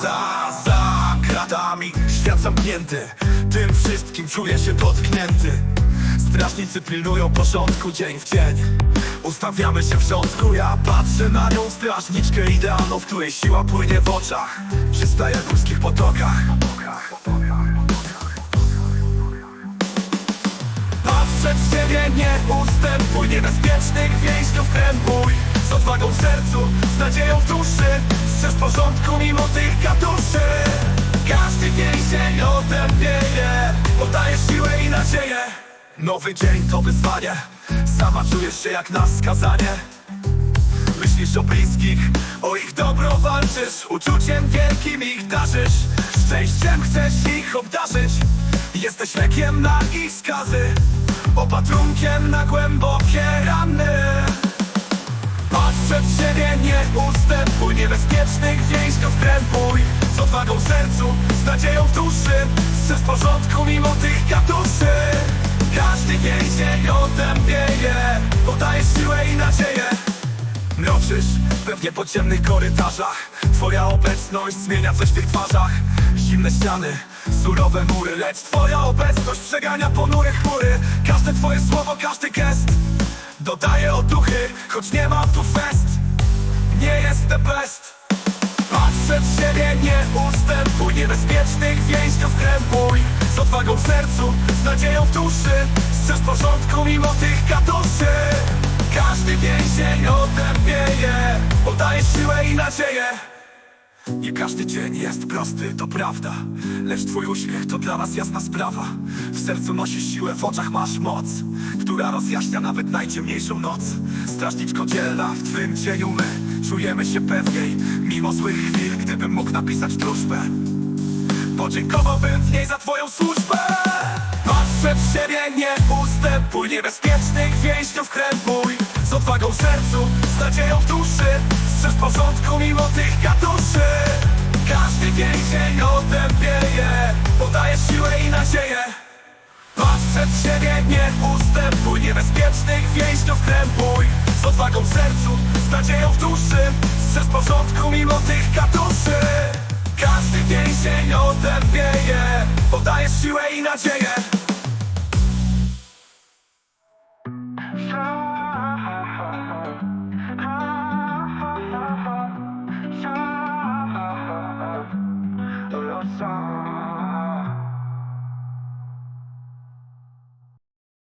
Za, za kratami Świat zamknięty. Tym wszystkim czuję się dotknięty. Strażnicy pilnują porządku dzień w dzień. Ustawiamy się w rządku Ja patrzę na nią strażniczkę idealną W której siła płynie w oczach. Czysta jak w górskich potokach ustępuj Niebezpiecznych więźniów krępuj. Z odwagą w sercu, z nadzieją w duszy Strzeż porządku mimo tych katuszy Każdy więzień otępieje Podaje siłę i nadzieję. Nowy dzień to wyzwanie Sama czujesz się jak na skazanie. Myślisz o bliskich, o ich dobro walczysz Uczuciem wielkim ich darzysz Szczęściem chcesz ich obdarzyć. Jesteś lekiem na ich skazy Opatrunkiem na głębokie rany. Patrz przed siebie, nie ustępuj Niebezpiecznych więźniów krępuj Z odwagą w sercu, z nadzieją w duszy. Strzeż porządku mimo tych katuszy Każdy więzień otępieje Podaje siłę i nadzieję pewnie po ciemnych korytarzach. Twoja obecność zmienia coś w tych twarzach. Zimne ściany, surowe mury Lecz twoja obecność przegania ponury chmury. Każde twoje słowo, każdy gest Dodaje otuchy, choć nie mam tu fest. Nie jestem best Patrz przed siebie, nie ustępuj. Niebezpiecznych więźniów krępuj. Z odwagą w sercu, z nadzieją w duszy. Strzeż porządku mimo tych katuszy. Każdy więzień i nadzieję. Nie każdy dzień jest prosty, to prawda. Lecz twój uśmiech to dla nas jasna sprawa. W sercu nosisz siłę, w oczach masz moc Która rozjaśnia nawet najciemniejszą noc. Strażniczko dzielna, w twym cieniu my Czujemy się pewniej, mimo złych chwil Gdybym mógł napisać wróżbę Podziękowałbym w niej za twoją służbę. Patrz przed siebie, nie ustępuj Niebezpiecznych więźniów krępuj Z odwagą w sercu, z nadzieją w duszy Strzeż porządku mimo tych katuszy Każdy więzień otępieje Podaje siłę i nadzieję. Patrz przed siebie, nie ustępuj Niebezpiecznych więźniów krępuj Z odwagą w sercu, z nadzieją w duszy Strzeż porządku mimo tych katuszy your song.